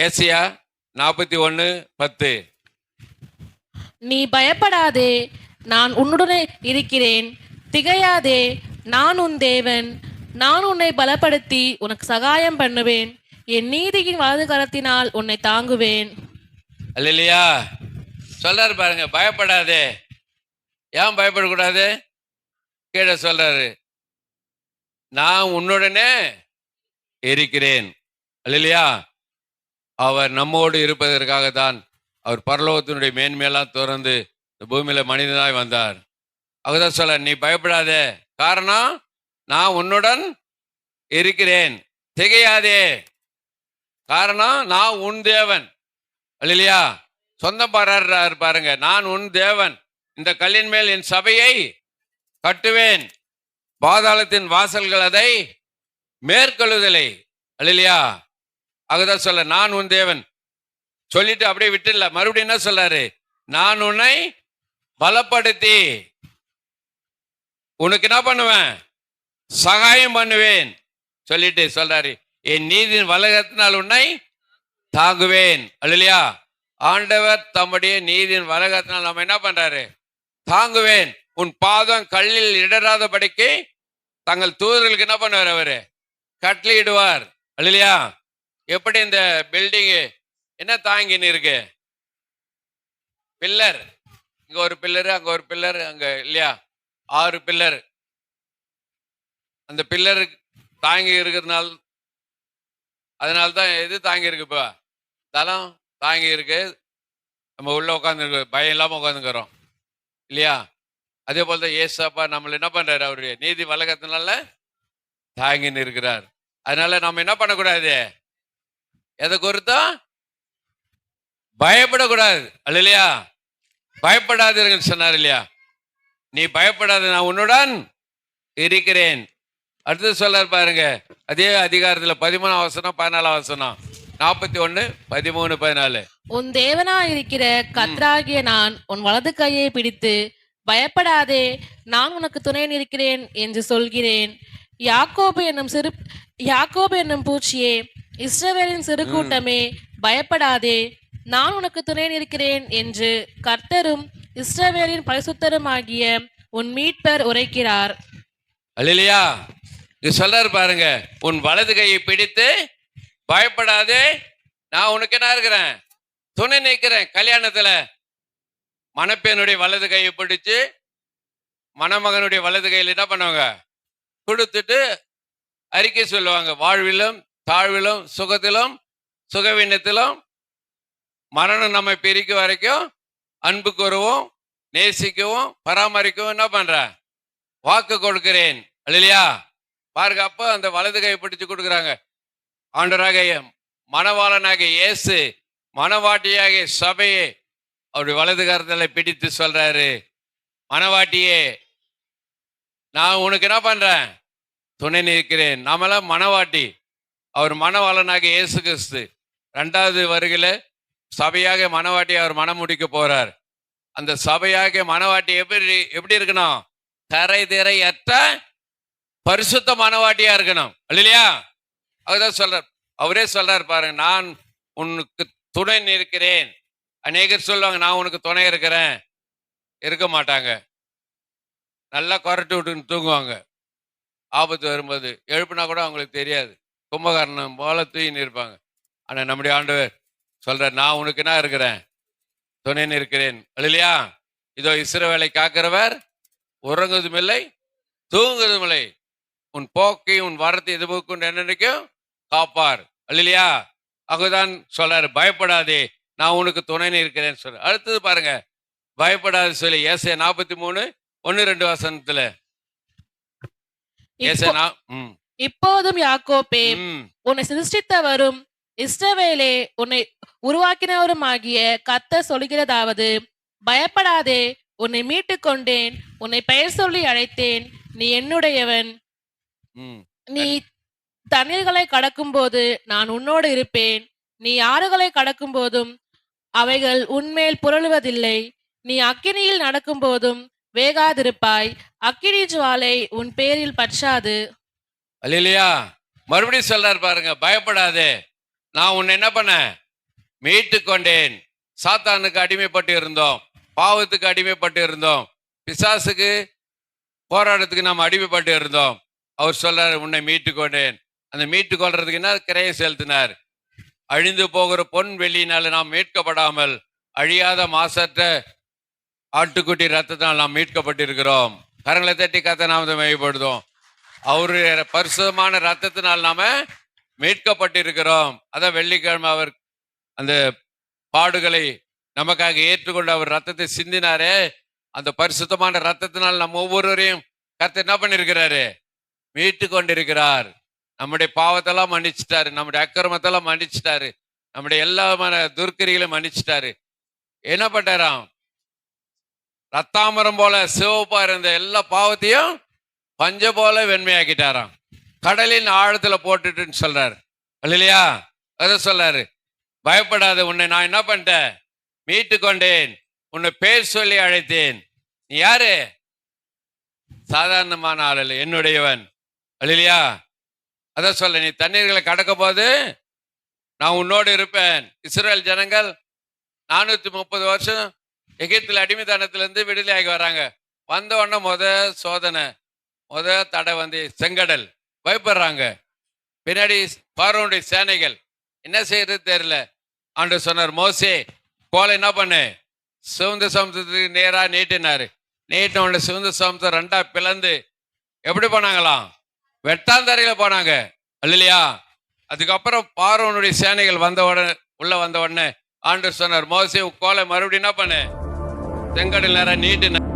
Asia நாற்பத்தி ஒன்று பத்து. நீ பயப்படாதே நான் உன்னுடனே இருக்கிறேன். திகையாதே நான் உன் தேவன். நான் உன்னை பலப்படுத்தி உனக்கு சகாயம் பண்ணுவேன். என் நீதியின் வலது கரத்தினால் உன்னை தாங்குவேன். அல்லையா சொல்றாரு பாருங்க பயப்படாதே. ஏன் பயப்படக்கூடாது? கீழே சொல்றாரு. நான் உன்னுடனே இருக்கிறேன். அல்லையா அவர் நம்மோடு இருப்பதற்காக தான் அவர் பரலோகத்தினுடைய மேன்மையெல்லாம் திறந்து இந்த பூமியில மனிதனாய் வந்தார். அவர்தான் சொல்ல நீ பயப்படாத. காரணம் நான் உன்னுடன் இருக்கிறேன். திகையாதே. காரணம் நான் உன் தேவன். இல்லையா சொந்தம் பாராடுறாரு பாருங்க. நான் உன் தேவன். இந்த கல்லின் மேல் என் சபையை கட்டுவேன். பாதாளத்தின் வாசல்கள் அதை மேற்கொள்ளுதலை. இல்லையா அதுதான் சொல்ல நான் உன் தேவன். சொல்லிட்டு அப்படியே விட்டுல மறுபடியும் என்ன சொல்றாரு? நான் உன்னை பலப்படுத்தி உனக்கு என்ன பண்ணுவேன்? சகாயம் பண்ணுவேன். சொல்லிட்டு சொல்றாரு. என் நீதியின் வலகத்தினால் உன்னை தாங்குவேன். அல்லையா ஆண்டவர் தம்முடைய நீதியின் வலகத்தினால் நம்ம என்ன பண்றாரு? தாங்குவேன். உன் பாதம் கல்லில் இடராதபடிக்கு தங்கள் தூதர்களுக்கு என்ன பண்ணுவார் அவரு? கட்டளையிடுவார். இல்லையா எப்படி இந்த பில்டிங் என்ன தாங்கின்னு இருக்கு பில்லர் இங்க ஒரு பில்லர் அங்க ஒரு பில்லர் அங்க இல்லையா? ஆறு பில்லர் அந்த பில்லர் தாங்கி இருக்கிறதுனால அதனால தான் எது தாங்கி இருக்கு இப்போ? தளம் தாங்கி இருக்கு. நம்ம உள்ள உட்காந்துருக்கு பயம் இல்லாம உட்காந்துக்கிறோம் இல்லையா? அதே போல தான் ஏசப்பா நம்மள என்ன பண்றாரு அவருடைய நீதி வழக்கத்தினால தாங்கின்னு இருக்கிறார் அதனால நம்ம என்ன பண்ணக்கூடாது? எதை குறித்தும் பயப்படக்கூடாது. அல்ல இல்லையா பயப்படாதீர்கள் சொன்னார் இல்லையா? நீ பயப்படாத நான் உன்னுடன் இருக்கிறேன். அடுத்து சொல்றாரு பாருங்க. அதே அதிகாரத்துல பதிமூணாம் வசனம் பதினாலாம் வசனம். நாற்பத்தி ஒண்ணு பதிமூணு பதினாலு. உன் தேவனாயிருக்கிற கத்ராகிய நான் உன் வலது கையை பிடித்து பயப்படாதே நான் உனக்கு துணை நிற்கிறேன் என்று சொல்கிறேன். யாக்கோபு என்னும் சிறு யாக்கோபு என்னும் பூச்சியே இஸ்ரவேலின் சிறு கூட்டமே பயப்படாதே நான் உனக்கு துணை நிற்கிறேன் என்று கர்த்தரும் இஸ்ரவேலின் பரிசுத்தருமாகிய உன் மீட்பர் உரைக்கிறார். அல்லையா இது சொல்றாரு பாருங்க உன் வலது கையை பிடித்து பயப்படாதே நான் உனக்கு என்ன இருக்கிறேன்? துணை நிற்கிறேன். கல்யாணத்துல மணப்பெண்ணுடைய வலது கையை பிடிச்சு மணமகனுடைய வலது கையில் என்ன பண்ணுவாங்க? கொடுத்துட்டு அறிக்கை சொல்லுவாங்க. வாழ்விலும் தாழ்விலும் சுகத்திலும் சுகவீனத்திலும் மரணம் நம்மை பிரிக்கும் வரைக்கும் அன்பு கூறுவோம் நேசிக்கவும் பராமரிக்கவும். என்ன பண்ற? வாக்கு கொடுக்கிறேன். இல்லையா பாருங்க அப்ப அந்த வலது கையை பிடிச்சு கொடுக்குறாங்க. ஆண்டராக மணவாளனாக இயேசு மணவாட்டியாக சபையை அவருடைய வலது கரத்தில் பிடித்து சொல்றாரு. மணவாட்டியே நான் உனக்கு என்ன பண்றேன்? துணை நிற்கிறேன். நாமெல்லாம் மணவாட்டி. அவர் மணவாளனாக இயேசு கிறிஸ்து ரெண்டாவது வருகையில் சபையாக மணவாட்டி அவர் மனம் முடிக்க போறார். அந்த சபையாக மணவாட்டி எப்படி எப்படி இருக்கணும்? தரை திரை அற்ற பரிசுத்த மனவாட்டியா இருக்கணும். இல்லையா அதுதான் சொல்றார். அவரே சொல்றாரு பாருங்க நான் உனக்கு துணை நிற்கிறேன். அநேகர் சொல்லுவாங்க நான் உனக்கு துணை இருக்கிறேன். இருக்க மாட்டாங்க. நல்லா குறட்டு விட்டுன்னு தூங்குவாங்க. ஆபத்து வரும்போது எழுப்புனா கூட அவங்களுக்கு தெரியாது. கும்பகர்ணம் போல தூயின்னு இருப்பாங்க. ஆனா நம்முடைய ஆண்டவர் சொல்றார் நான் உனக்கு என்ன இருக்கிறேன்? துணை நிற்கிறேன் இல்லையா இதோ இஸ்ரவேலை காக்கிறவர் உறங்குவதும் இல்லை தூங்குவதும் இல்லை. உன் போக்கை உன் வரத்தை எதிர்கொண்டு என்னன்னைக்கும் காப்பார். இல்லையா அங்கதான் சொல்றாரு பயப்படாதே நான் உனக்கு துணை இருக்கிறேன்னு சொல்ற அடுத்தது பாருங்க பயப்படாது சொல்லி ஏசே நாற்பத்தி மூணு ஒன்னு ரெண்டு வசனத்துல. ஏசே இப்போ- நா ம், இப்போதும் யாக்கோப்பே ம், உன்னை சிருஷ்டித்தவரும் இஸ்ரவேலே உன்னை உருவாக்கினவருமாகிய கத்த சொல்கிறதாவது பயப்படாதே உன்னை மீட்டுக் கொண்டேன் உன்னை பெயர் சொல்லி அழைத்தேன் நீ என்னுடையவன். நீ தண்ணீர்களை கடக்கும்போது நான் உன்னோடு இருப்பேன். நீ ஆறுகளை கடக்கும் போதும் அவைகள் உன்மேல் புரளுவதில்லை. நீ அக்கினியில் நடக்கும்போதும் வேகாதிருப்பாய். அக்கினி ஜுவாலை உன் பேரில் பற்றாது. இல்லையா மறுபடியும் சொல்றார் பாருங்க பயப்படாதே. நான் உன்னை என்ன பண்ணேன்? மீட்டு கொண்டேன். சாத்தானுக்கு அடிமைப்பட்டு இருந்தோம். பாவத்துக்கு அடிமைப்பட்டு இருந்தோம். பிசாசுக்கு போராட்டத்துக்கு நாம் அடிமைப்பட்டு இருந்தோம். அவர் சொல்றாரு உன்னை மீட்டு கொண்டேன். அந்த மீட்டு கொள்றதுக்கு என்ன? கிரையை செலுத்தினார். அழிந்து போகிற பொன் வெள்ளியினால நாம் மீட்கப்படாமல் அழியாத மாசற்ற ஆட்டுக்குட்டி ரத்தத்தால் நாம் மீட்கப்பட்டிருக்கிறோம். கரங்களை தட்டி கத்த நாமதம் மேம்படுத்தும் அவருடைய பரிசுதமான ரத்தத்தினால் நாம மீட்கப்பட்டிருக்கிறோம். அதான் வெள்ளிக்கிழமை அவர் அந்த பாடுகளை நமக்காக ஏற்றுக்கொண்டு அவர் ரத்தத்தை சிந்தினாரே. அந்த பரிசுத்தமான ரத்தத்தினால் நம்ம ஒவ்வொருவரையும் கர்த்தர் என்ன பண்ணிருக்கிறாரு? மீட்டு கொண்டிருக்கிறார் நம்முடைய பாவத்தெல்லாம் மன்னிச்சிட்டாரு. நம்முடைய அக்கிரமத்தெல்லாம் மன்னிச்சிட்டாரு. நம்முடைய எல்லாமான துர்க்கிரிகளையும் மன்னிச்சிட்டாரு. என்ன பண்ணாராம் ரத்தாமரம் போல சிவப்பா இருந்த எல்லா பாவத்தையும் பஞ்ச போல வெண்மையாக்கிட்டாராம். கடலின் ஆழத்துல போட்டுட்டுன்னு சொல்றாரு. இல்லையா அதை சொல்றாரு பயப்படாத உன்னை நான் என்ன பண்ணிட்டேன்? மீட்டு கொண்டேன். உன்னை பேர் சொல்லி அழைத்தேன். நீ யாரு? சாதாரணமான ஆள் இல்லை என்னுடையவன். இல்லையா அதான் சொல்ல நீ தண்ணீர்களை கடக்க போது நான் உன்னோடு இருப்பேன். இஸ்ரேல் ஜனங்கள் நானூற்றி முப்பது வருஷம் எகிப்தில் அடிமைத்தனத்திலேருந்து விடுதலையாகி வராங்க. வந்த உடனே முத சோதனை. முத தடை வந்து செங்கடல். பயப்படுறாங்க. பின்னாடி பார்வனுடைய சேனைகள். என்ன செய்யறது தெரியல. ஆண்டு சொன்னார் மோசே கோலை என்ன பண்ணு? சிவந்த சமுத்திரத்துக்கு நேராக நீட்டினாரு. நீட்டின உடனே சிவந்த சமுத்திரம் ரெண்டா பிளந்து எப்படி போனாங்களாம்? வெட்டாந்தரையில் போனாங்க. இல்லையா அதுக்கப்புறம் பார்வனுடைய சேனைகள் வந்த உடனே உள்ள வந்த உடனே ஆண்டு சொன்னார் மோசே கோலை மறுபடியும் என்ன பண்ணு? செங்கடல் நேரம் நீட்டின